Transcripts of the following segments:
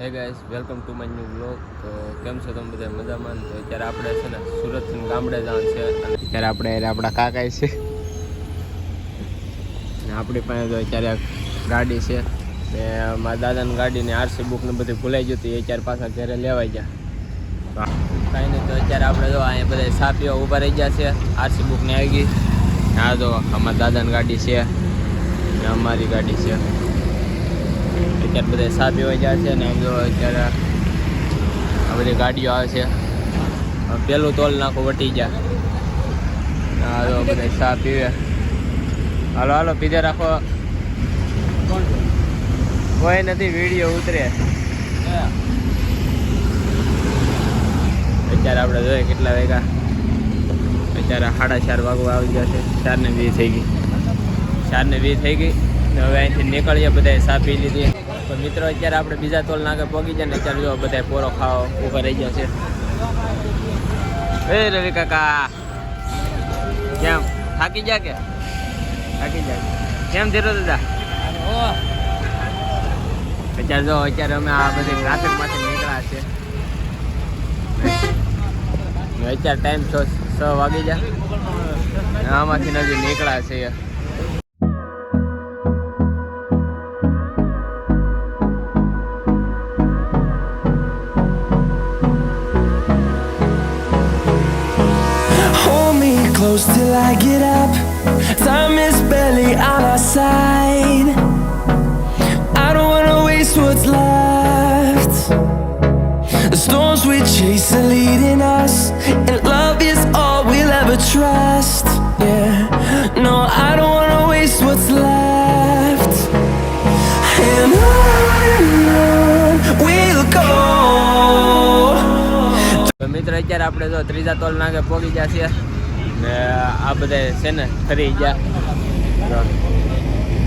Hey guys welcome to my new blog તો કેમ છો તમે બધા મજામાં? તો અત્યારે આપણે છે ને સુરત ગામડે જવાનું છે અને અત્યારે આપણે આપણા કાકા છે. ને આપણી પાસે તો અત્યારે ગાડી છે. ને મારા દાદાની ગાડીને આરસી બુક ને બધી ભૂલાઈ જતી એ અત્યારે પાછા ઘરે લેવાઈ ગયા. કાંઈ નહીં, તો અત્યારે આપણે જો અહીંયા બધા સાપીઓ ઊભા રહી ગયા છે. આરસી બુક ને આવી ગઈ હા જો અમારા દાદાની ગાડી છે. ને અમારી ગાડી છે. અત્યારે બધા સા હોય જાય છે ને આમ જો અત્યારે આ બધી ગાડીઓ આવે છે. પેલું તોલ નાખો વટી જાય હા તો બધા સા પીવે. હાલો હાલો પીધે રાખો. કોઈ નથી વીડિયો ઉતરે. અત્યારે આપણે જોઈએ કેટલા વાગ્યા. અત્યારે સાડા ચાર વાગવા આવી ગયા છે. ચાર ને વીસ થઈ ગઈ. ચાર ને વીસ થઈ ગઈ. હવે અહીંથી નીકળીએ, બધાએ સા પી લીધી. તો મિત્રો, અત્યારે આપણે બીજા તોલ નાખે પગી જાય ને અત્યારે જો બધા પોરો ખાવા ઊભા રહી ગયા છે. એ રવિ કાકા. કેમ? થાકી ગયા કે? થાકી જાય કેમ ધીરો દાદા? અત્યારે જો, અત્યારે અમે આ બધી ટ્રાફિકમાંથી નીકળ્યા છે ને અત્યારે ટાઈમ છ છ વાગી જાય ને આમાંથી નજી નીકળ્યા છે Hold me close till I get up. Time is barely on our side. I don't wanna waste what's left. The storms we chase are leading us, તો અત્યારે આપણે જો ત્રીજા તોલ નાગે પોગી ગયા છીએ. ને આ બધા છે ને ઠરી ગયા.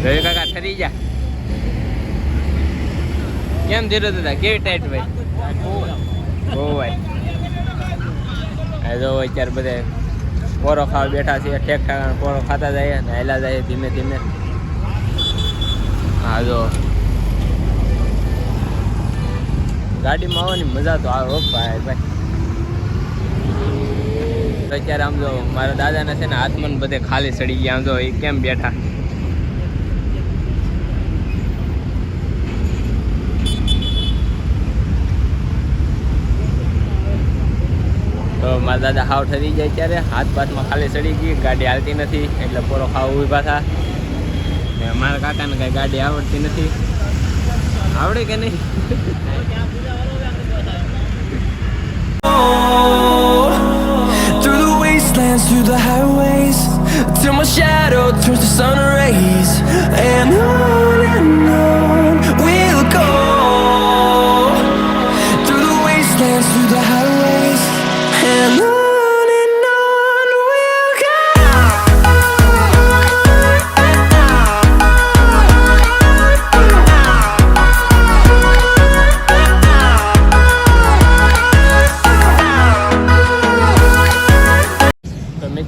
રવિ કાકા ઠરી ગયા. કેમ ધીરો દાદા કેવી ટાઈટ ભાઈ? બહુ ભાઈ. જો અત્યારે બધા પોરો ખાવા બેઠા છીએ. ઠેક ઠાક પોરો ખાતા જઈએ ને હેલા જઈએ ધીમે ધીમે. હા જો. ગાડીમાં આવવાની મજા તો આવે ભાઈ ભાઈ. તો અત્યારે આમ જો મારા દાદાને છે ને હાથમાં બધે ખાલી સડી ગયા. આમ જો એ કેમ બેઠા? તો મારા દાદા હાવ ઠરી જાય ત્યારે હાથ પાથમાં ખાલી સડી ગઈ. ગાડી હાલતી નથી. એટલે પોરો ખાવ ઊભા થા. ને મારા કાકાને કાંઈ ગાડી આવડતી નથી. આવડે કે નહીં? the highways. Till my shadow turns to sun rays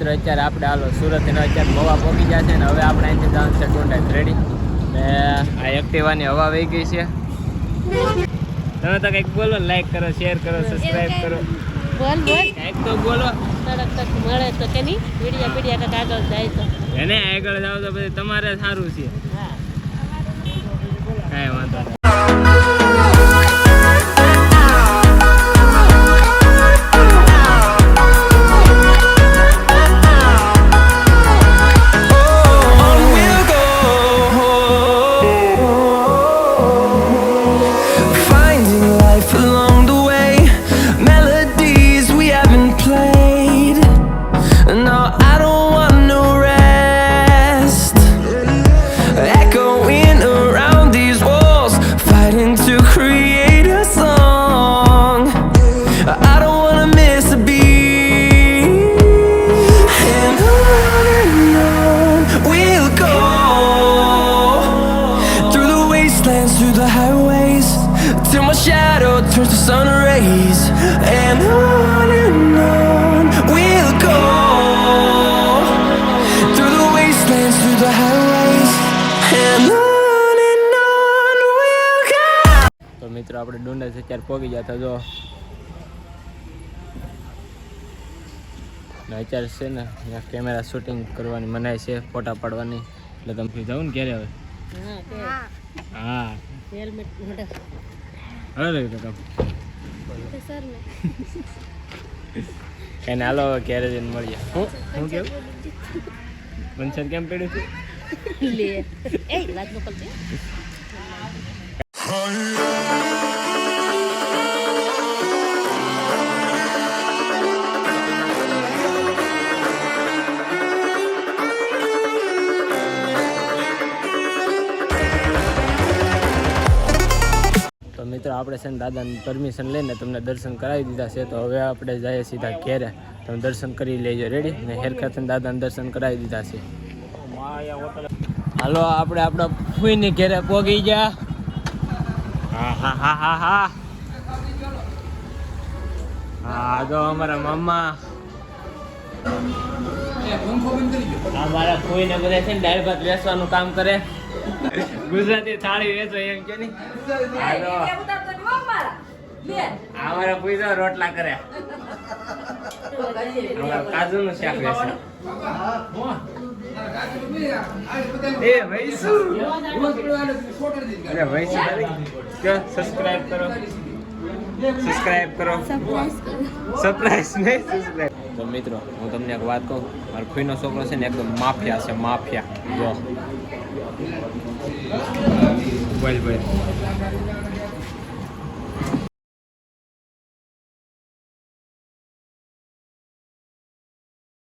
મિત્રો અત્યારે આપણે હાલો સુરત એનો અત્યારે મવા પહોંચી ગયા છે ને હવે આપણે અહીંથી જવાનું છે ટોંડા રેડી ને આ એક્ટિવાની હવા વહી ગઈ છે. તમે તો કંઈક બોલો લાઈક કરો શેર કરો સબસ્ક્રાઈબ કરો. બોલ બોલ. કંઈક તો બોલો. તડક તક મળે તો કે નહીં પીડિયા પીડિયા કંઈક આગળ જાય તો. એને આગળ જાવ તો પછી તમારે સારું છે. હા. કાંઈ વાંધો Fighting to create a song. I don't wanna miss a beat. And on and on we'll go. Through the wastelands, through the highways Till my shadow turns to sun rays. And on and on we'll go. Through the wastelands, through the highways. And મિત્રો આપણે ડુંડા અત્યારે પોગી જતા જો. અત્યારે છે ને અહીંયા કેમેરા શૂટિંગ કરવાની મનાય છે ફોટા પાડવાની. એટલે તમે જાઉં ને ક્યારે હવે? હા હા. હેલ્મેટ લઈ તમે કઈ હાલો હવે ઘેરે જઈને મળીએ. હું હું કેવું? પંચર કેમ પડ્યું છે? લે. એ આપણે છે ને દાદાની પરમિશન લઈને તમને દર્શન કરાવી દીધા છે, તો હવે આપણે જઈએ સીધા ઘેરે. તમે દર્શન કરી લેજો રેડી ને હેરખાતે દાદાને દર્શન કરાવી દીધા છે. હાલો, આપણે આપણા ફૂઈને ઘેરે પોગી ગયા. હા હા હા હા હા. હા તો અમારા મામા. અમારા ફૂઈને બધા છે ને દાળ ભાત બેસવાનું કામ કરે. ગુજરાતી થાળી વેચો એમ કે નહીં. અમારા. પૈસા રોટલા કર્યા. અમારા કાજુ નું શાક વેચે. એ વૈસુ અરે વૈસુ કે સબસ્ક્રાઇબ કરો. સબસ્ક્રાઇબ કરો. સરપ્રાઈઝ નહીં સબસ્ક્રાઇબ તો મિત્રો હું તમને એક વાત કહું. મારો ખુઈનો છોકરો છે ને એકદમ માફિયા છે માફિયા. જો. બોલ બોલ